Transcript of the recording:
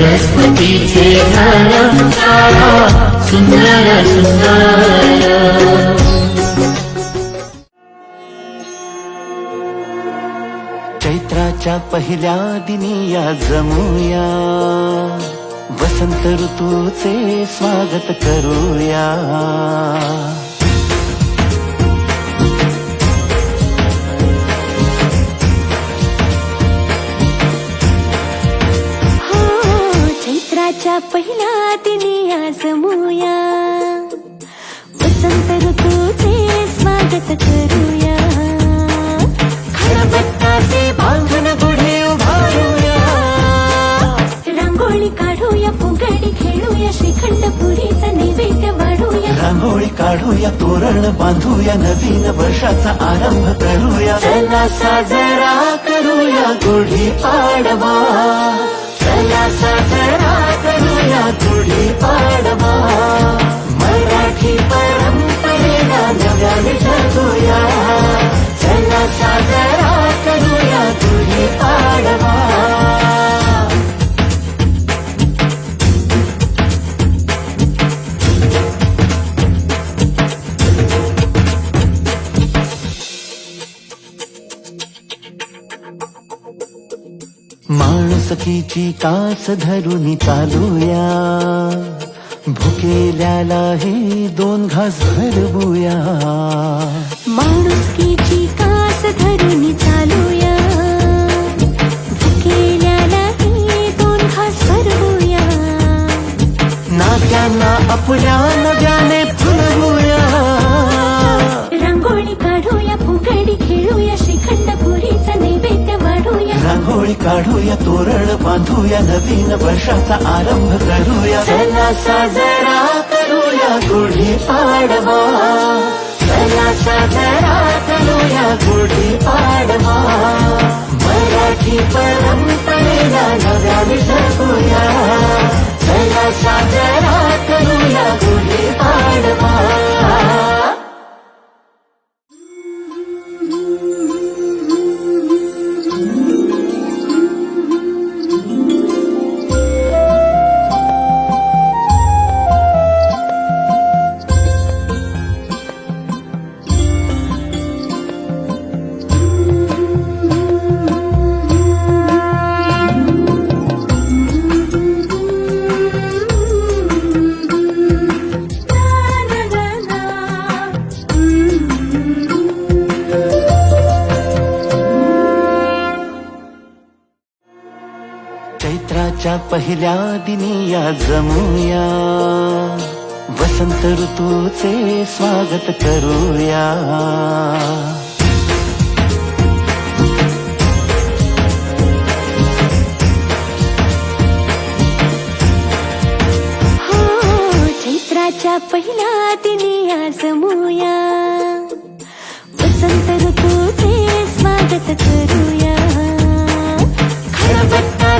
सरस्वतीचे सुंदर सुंदर. चैत्राच्या पहिल्या दिनी या जमूया. वसंत ऋतूचे स्वागत करूया. चैत्राच्या पहिल्या दिनी आज जमूया वसंत ऋतूचे स्वागत करूया. खळबत्ताचे बांधून गुढी उभारूया. रांगोळी काढूया फुगडी खेळूया श्रीखंड पुरीचा नैवेद्य वाढूया. रांगोळी काढूया तोरण बांधूया नवीन वर्षाचा आरंभ करूया. चला साजरा करूया गुढी पाडवा. चला साजरा माणुसकीची कास धरून चालूया. भुकेल्याला हे दोन घास भरवूया. माणुसकीची कास धरून चालूया. भुकेल्यालाही दोन घास भरवूया. नात्यांना आपल्या नव्याने रांगोळी काढूया तोरण बांधूया नवीन वर्षाचा आरंभ करूया. चला साजरा करूया गुढी पाडवा. चला साजरा करूया गुढी पाडवा. मराठी परंपरेला नव्या विसरूया चला साजरा करूया गुढी पाडवा. उन्हाळ्याच्या पहिल्या दिनी या जमूया. वसंत ऋतूचे स्वागत करूया. हो, चैत्राच्या पहिल्या दिनी या जमूया. वसंत ऋतूचे स्वागत करूया. खरबत्ता